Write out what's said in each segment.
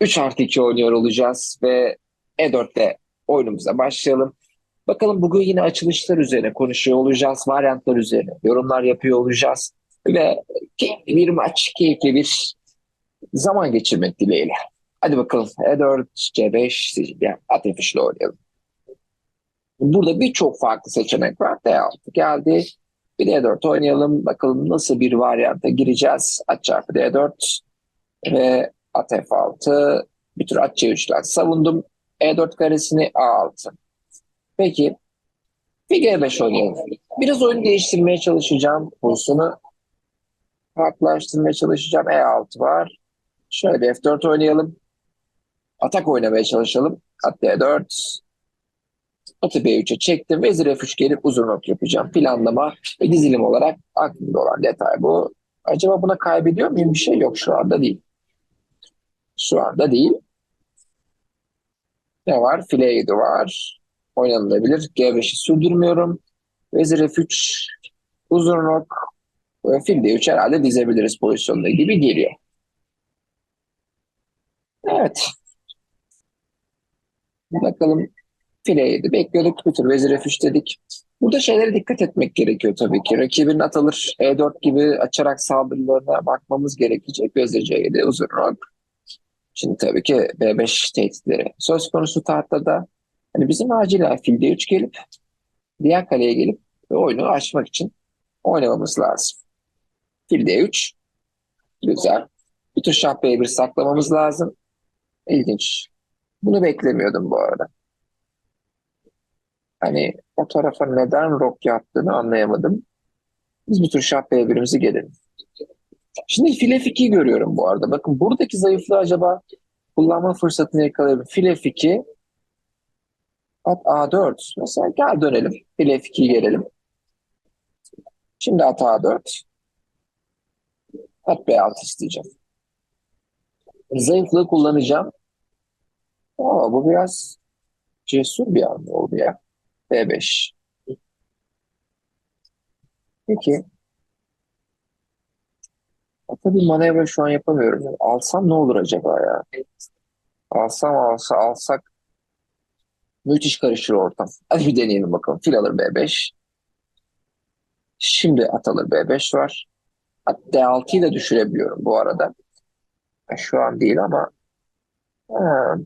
3 artı 2 oynuyor olacağız ve E4'te oyunumuza başlayalım. Bakalım bugün yine açılışlar üzerine konuşuyor olacağız, varyantlar üzerine yorumlar yapıyor olacağız ve keyifli bir maç, keyifli bir zaman geçirmek dileğiyle. Hadi bakalım E4, C5, Sicilya, Ateş'le oynayalım. Burada birçok farklı seçenek var. D6 geldi. Bir D4 oynayalım. Bakalım nasıl bir varyanta gireceğiz. At çarpı D4 ve at F6. Bir tür at C3'ten savundum. E4 karesini A6. Peki. Bir G5 oynayalım. Biraz oyunu değiştirmeye çalışacağım. Pozisyonu farklılaştırmaya çalışacağım. E6 var. Şöyle F4 oynayalım. Atak oynamaya çalışalım. At D4. Atı B3'e çektim. Vezir F3 gelip uzun not yapacağım. Planlama ve dizilim olarak aklımda olan detay bu. Acaba buna kaybediyor muyum? Bir şey yok şu anda değil. Şu anda değil. Ne var? File 7 var. Oynanılabilir. G5'i sürdürmüyorum. Vezir F3 uzun rok ve fil D3 herhalde dizebiliriz pozisyonda gibi geliyor. Evet. Bakalım file 7 bekliyorduk. Bir tür vezir F3 dedik. Burada şeylere dikkat etmek gerekiyor tabii ki. Rakibin at alır E4 gibi açarak saldırılarına bakmamız gerekecek. Vezir C7 uzun rok. Şimdi tabii ki B5 tehditleri söz konusu tahtada. Hani bizim acilen fil D3 gelip diğer kaleye gelip oyunu açmak için oynamamız lazım. Fil D3 güzel. Bir tür şah B1 saklamamız lazım. İlginç. Bunu beklemiyordum bu arada. Hani o tarafa neden rok yaptığını anlayamadım. Biz bir tür şah B1'imizi gelelim. Şimdi file F2 görüyorum bu arada. Bakın buradaki zayıflığı acaba kullanma fırsatını yakalayabilir. File F2 at A4. Mesela gel dönelim. File F2'yi gelelim. Şimdi at A4. At B6 isteyeceğim. Zayıflığı kullanacağım. Aa, bu biraz cesur bir hamle oldu ya. B5. Peki. Ata bir manevra şu an yapamıyorum. Alsam ne olur acaba ya? Alsam alsa alsak müthiş karışır ortam. Hadi bir deneyelim bakalım. Fil alır B5. Şimdi at alır B5 var. At D6'yı da düşürebiliyorum bu arada. Şu an değil ama ha,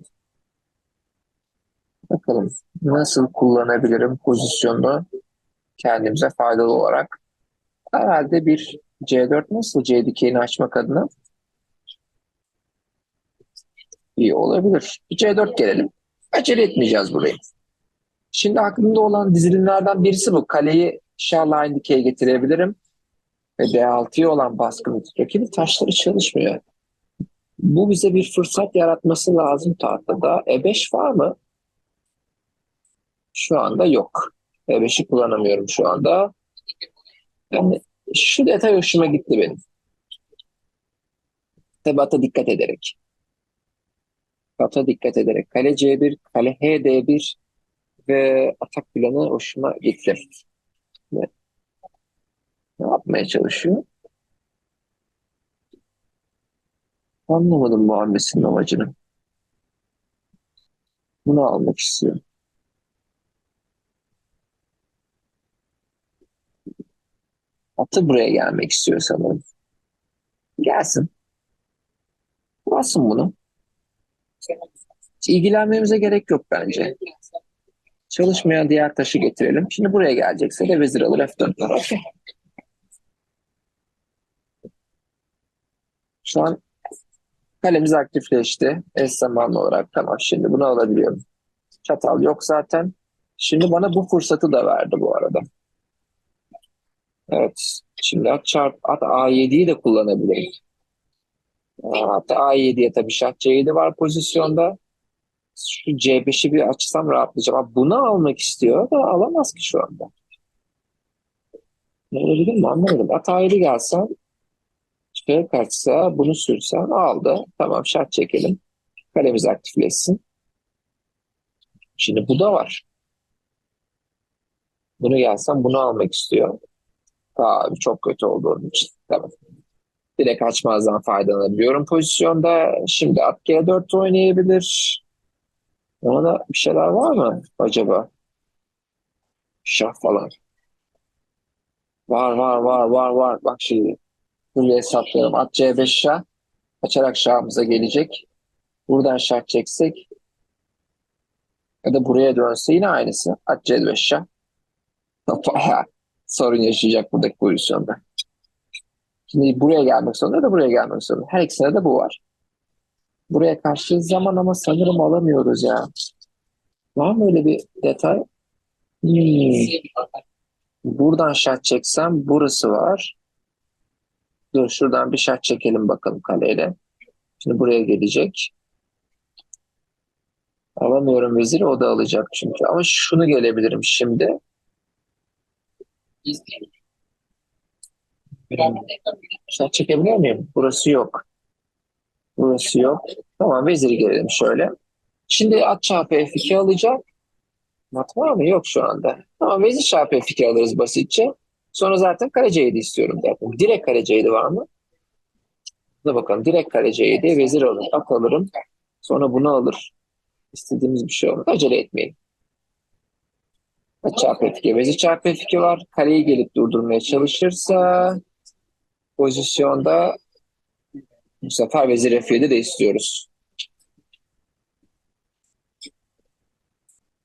bakalım nasıl kullanabilirim pozisyonu kendimize faydalı olarak. Herhalde bir C4 nasıl C dikeyini açmak adına iyi olabilir. Bir C4 gelelim. Acele etmeyeceğiz burayı. Şimdi aklımda olan dizilimlerden birisi bu. Kaleyi şahla dikeye getirebilirim. Ve D6'ya olan baskını rakibin taşları çalışmıyor. Bu bize bir fırsat yaratması lazım tahtada. E5 var mı? Şu anda yok. E5'i kullanamıyorum şu anda. Yani şu detay hoşuma gitti benim. Tabi ata dikkat ederek. Ata dikkat ederek. Kale C1, kale HD1 ve atak planı hoşuma gitti. Ne, ne yapmaya çalışıyor? Anlamadım bu hamlesinin amacını. Bunu almak istiyor. Atı buraya gelmek istiyor sanırım. Gelsin. Alsın bunu. Hiç ilgilenmemize gerek yok bence. Çalışmayan diğer taşı getirelim. Şimdi buraya gelecekse de vezir alır F4 var. Okey. Şu an kalemiz aktifleşti. Eş zamanlı olarak tamam şimdi bunu alabiliyorum. Çatal yok zaten. Şimdi bana bu fırsatı da verdi bu arada. Evet. Şimdi at çarp at A7'yi de kullanabilirim. At A7'ye tabii şah C7 var pozisyonda. Şu C5'i bir açsam rahatlayacağım. Ama bunu almak istiyor da alamaz ki şu anda. Ne olabilir mi anlamadım. At A7 gelsen şeye kaçsa bunu sürsen aldı. Tamam şart çekelim. Kalemiz aktifleşsin. Şimdi bu da var. Bunu gelsem bunu almak istiyor. Abi çok kötü oldu onun için. Tamam. Direkt açmazdan faydalanabiliyorum pozisyonda. Şimdi at G4 oynayabilir. Ona da bir şeyler var mı acaba? Şah falan. Var var var var var. Bak şimdi. Buraya hesaplayalım. At C5 şah. Açarak şahımıza gelecek. Buradan şah çeksek ya da buraya dönse yine aynısı. At C5 şah. sorun yaşayacak buradaki pozisyonda. Şimdi buraya gelmek zorunda da buraya gelmek zorunda. Her ikisinde de bu var. Buraya karşı zaman ama sanırım alamıyoruz ya. Var mı öyle bir detay? Hmm. Buradan şah çeksem burası var. Dur şuradan bir şah çekelim bakalım kaleyle. Şimdi buraya gelecek. Alamıyorum veziri o da alacak çünkü. Ama şunu gelebilirim şimdi. Şah çekebiliyor muyum? Burası yok. Burası yok. Tamam veziri gelelim şöyle. Şimdi at çarpı F2 alacak. Mat var mı? Yok şu anda. Tamam vezir çarpı F2 alırız basitçe. Sonra zaten kare C7 istiyorum zaten. Direkt kare C7 var mı? Buna bakalım. Direkt kare C7 vezir alır. At alırım. Sonra bunu alır. İstediğimiz bir şey olmaz. Acele etmeyin. Çarpı F2. Vezir çarpı F2 var. Kareyi gelip durdurmaya çalışırsa pozisyonda bu sefer vezir F7 de istiyoruz.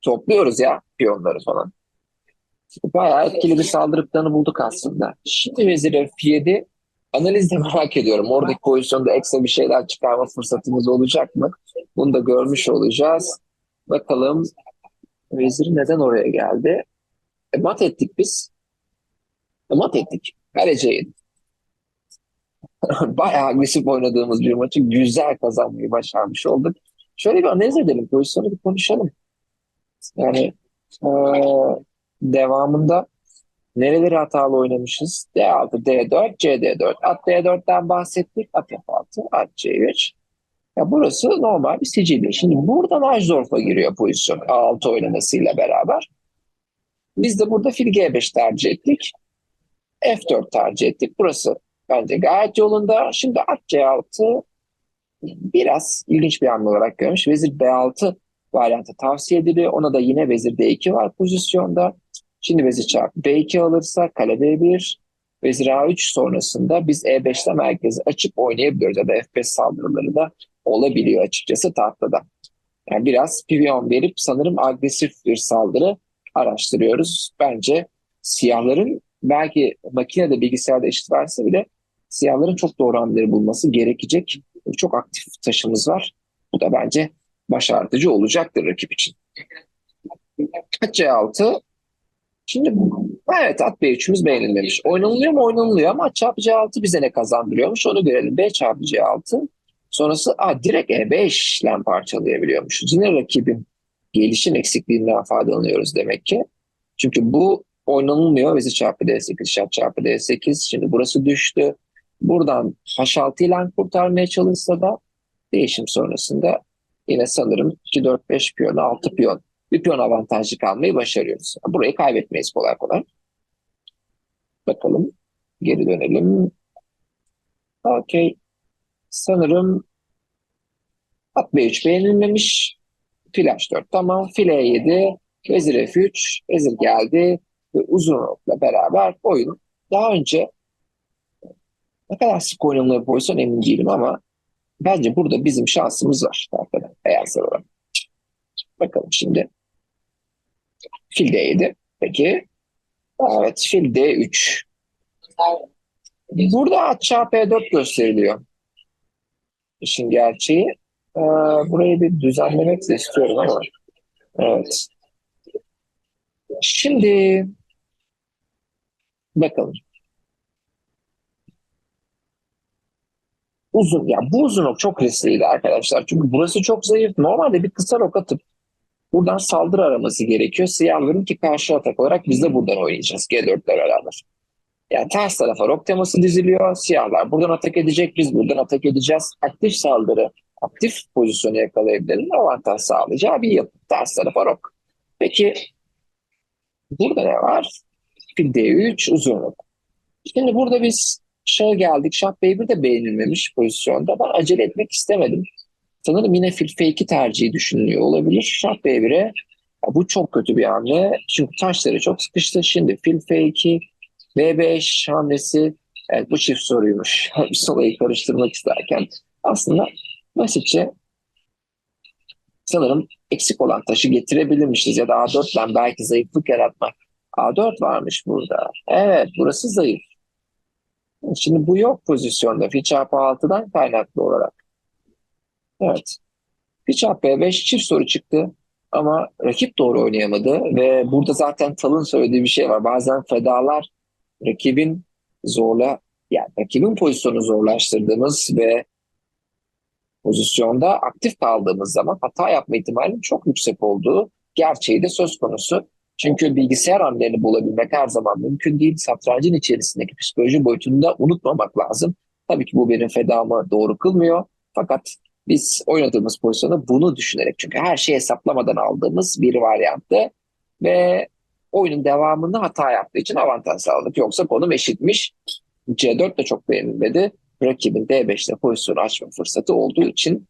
Topluyoruz ya piyonları falan. Bayağı etkili bir saldırı planı bulduk aslında. Şimdi vezir F7 analizde merak ediyorum. Oradaki pozisyonda ekstra bir şeyler çıkarma fırsatımız olacak mı? Bunu da görmüş olacağız. Bakalım vezir neden oraya geldi? E, mat ettik biz. E, mat ettik. Kaleci Bayağı agresif oynadığımız bir maçı güzel kazanmayı başarmış olduk. Şöyle bir analiz edelim. Pozisyonu bir konuşalım. Yani e, devamında nereleri hatalı oynamışız? D6, D4, C-D4. At D4'ten bahsettik. At F6, at C3. Ya burası normal bir sicilya. Şimdi buradan Ajdorf'a giriyor pozisyon A6 oynamasıyla beraber. Biz de burada fil G5 tercih ettik. F4 tercih ettik. Burası bence gayet yolunda. Şimdi at C6 biraz ilginç bir hamle olarak görmüş. Vezir B6 varyantı tavsiye ediliyor. Ona da yine vezir D2 var pozisyonda. Şimdi vezir çarpı B2 alırsa kale B1, vezir A3 sonrasında biz E5'te merkezi açıp oynayabiliyoruz. Ya da F5 saldırıları da olabiliyor açıkçası tahtada. Yani biraz piyon verip sanırım agresif bir saldırı araştırıyoruz. Bence siyahların belki makinede bilgisayarda eşit varsa bile siyahların çok doğru hamleleri bulması gerekecek. Çok aktif taşımız var. Bu da bence başartıcı olacaktır rakip için. At C6. Şimdi evet at B3'ümüz beğenilmemiş. Oynanılıyor mu? Oynanılıyor ama at çarpı C6 bize ne kazandırıyormuş? Onu görelim. B çarpı C6. Sonrası a, direkt E5 ile parçalayabiliyormuşuz. Yine rakibin gelişim eksikliğinden faydalanıyoruz demek ki. Çünkü bu oynanılmıyor. Vezir çarpı D8, şah çarpı D8. Şimdi burası düştü. Buradan H6 ile kurtarmaya çalışsa da değişim sonrasında yine sanırım 2, 4, 5 piyon, 6 piyon bir piyon avantajlı kalmayı başarıyoruz. Burayı kaybetmeyiz kolay kolay. Bakalım. Geri dönelim. Okey. Sanırım at B3 beğenilmemiş. Fil H4 tamam. Fil E7. Vezir F3. Vezir geldi. Ve uzun okla beraber oyun daha önce ne kadar sık oynanılıyor pozisyon emin değilim ama bence burada bizim şansımız var. Beyazlar olarak. Bakalım şimdi. Fil D7. Peki. Evet fil D3. Burada at çarpı E4 gösteriliyor. İşin gerçeği. Ee, burayı bir düzenlemek de istiyorum ama. Evet. Şimdi bakalım. Uzun, ya bu uzun ok çok riskliydi arkadaşlar. Çünkü burası çok zayıf. Normalde bir kısa ok atıp buradan saldırı araması gerekiyor. Siyahların ki karşı atak olarak biz de buradan oynayacağız. G4'ler beraber. Yani ters tarafa rok teması diziliyor. Siyahlar buradan atak edecek. Biz buradan atak edeceğiz. Aktif saldırı, aktif pozisyonu yakalayabilirim. Avantaj sağlayacağı bir yapı. Ters tarafa rok. Peki burada ne var? Fil D3 uzun rok. Şimdi burada biz Şah'a geldik. Şah B1 de beğenilmemiş pozisyonda. Ben acele etmek istemedim. Sanırım yine fil F2 tercihi düşünülüyor olabilir. Şah B1'e ya bu çok kötü bir hamle. Çünkü taşları çok sıkıştı. Şimdi fil F2, B5 hamlesi. Evet bu çift soruymuş. Biz olayı karıştırmak isterken aslında basitçe sanırım eksik olan taşı getirebilirmişiz ya da A4'den belki zayıflık yaratmak. A4 varmış burada. Evet burası zayıf. Şimdi bu yok pozisyonda fil çarpı 6'dan kaynaklı olarak. Evet. Fil çarpı B5 çift soru çıktı ama rakip doğru oynayamadı ve burada zaten Tal'ın söylediği bir şey var. Bazen fedalar rakibin zorla yani rakibin pozisyonu zorlaştırdığımız ve pozisyonda aktif kaldığımız zaman hata yapma ihtimalinin çok yüksek olduğu gerçeği de söz konusu. Çünkü bilgisayar hamlelerini bulabilmek her zaman mümkün değil. Satrancın içerisindeki psikoloji boyutunu da unutmamak lazım. Tabii ki bu benim fedamı doğru kılmıyor. Fakat biz oynadığımız pozisyonu bunu düşünerek çünkü her şeyi hesaplamadan aldığımız bir varyanttı ve oyunun devamında hata yaptığı için avantaj sağladık. Yoksa konum eşitmiş. C4 de çok beğenilmedi. Rakibin D5'te pozisyonu açma fırsatı olduğu için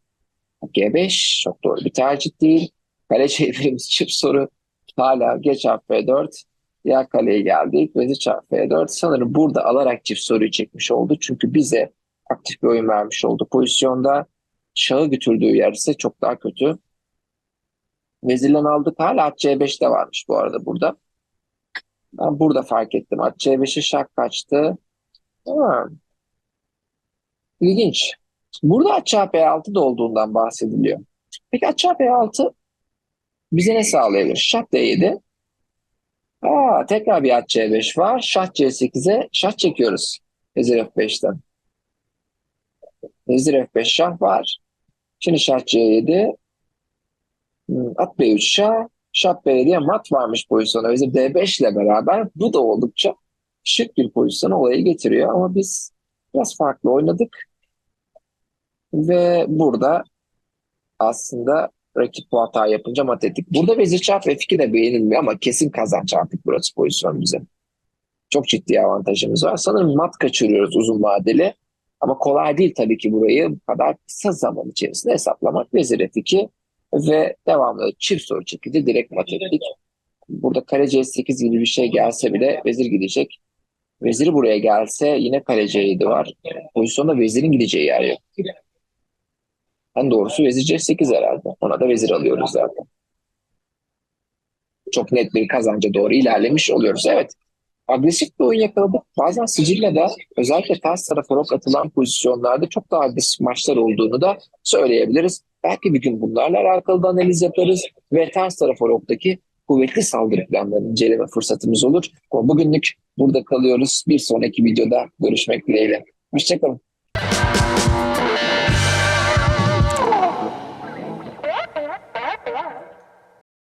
G5 çok doğru bir tercih değil. Kale çevirimiz çift soru. Hala geç F4. Ya kaleye geldik. Vezir çarpı F4. Sanırım burada alarak çift soruyu çekmiş oldu. Çünkü bize aktif bir oyun vermiş oldu pozisyonda. Şahı götürdüğü yer ise çok daha kötü. Vezirlen aldık. Hala at C5 de varmış bu arada burada. Ben burada fark ettim. At C5'e şah kaçtı. Ha. İlginç. Burada at B6 da olduğundan bahsediliyor. Peki at B6 bize ne sağlayabilir? Şah D7. Aa, tekrar bir at C5 var. Şah C8'e şah çekiyoruz. Vezir F5'ten. Vezir F5 şah var. Şimdi şah C7. Hmm, At B3 şah. Şah B7'ye mat varmış pozisyona. Vezir D5 ile beraber bu da oldukça şık bir pozisyon olayı getiriyor. Ama biz biraz farklı oynadık. Ve burada aslında rakip bu hata yapınca mat ettik. Burada vezir çarp F2 de beğenilmiyor ama kesin kazanç artık burası pozisyon bize. Çok ciddi avantajımız var. Sanırım mat kaçırıyoruz uzun vadeli. Ama kolay değil tabii ki burayı bu kadar kısa zaman içerisinde hesaplamak. Vezir F2 ve devamlı çift soru çekince direkt mat ettik. Burada kare C8 gibi bir şey gelse bile vezir gidecek. Veziri buraya gelse yine kale C7 var. Pozisyonda vezirin gideceği yer yok. En doğrusu vezir C8 herhalde. Ona da vezir alıyoruz zaten. Çok net bir kazanca doğru ilerlemiş oluyoruz. Evet. Agresif bir oyun yakaladık. Bazen Sicilya'da özellikle ters tarafa rok atılan pozisyonlarda çok daha agresif maçlar olduğunu da söyleyebiliriz. Belki bir gün bunlarla alakalı da analiz yaparız ve ters tarafa roktaki kuvvetli saldırı planlarını inceleme fırsatımız olur. Ama bugünlük burada kalıyoruz. Bir sonraki videoda görüşmek dileğiyle. Hoşçakalın.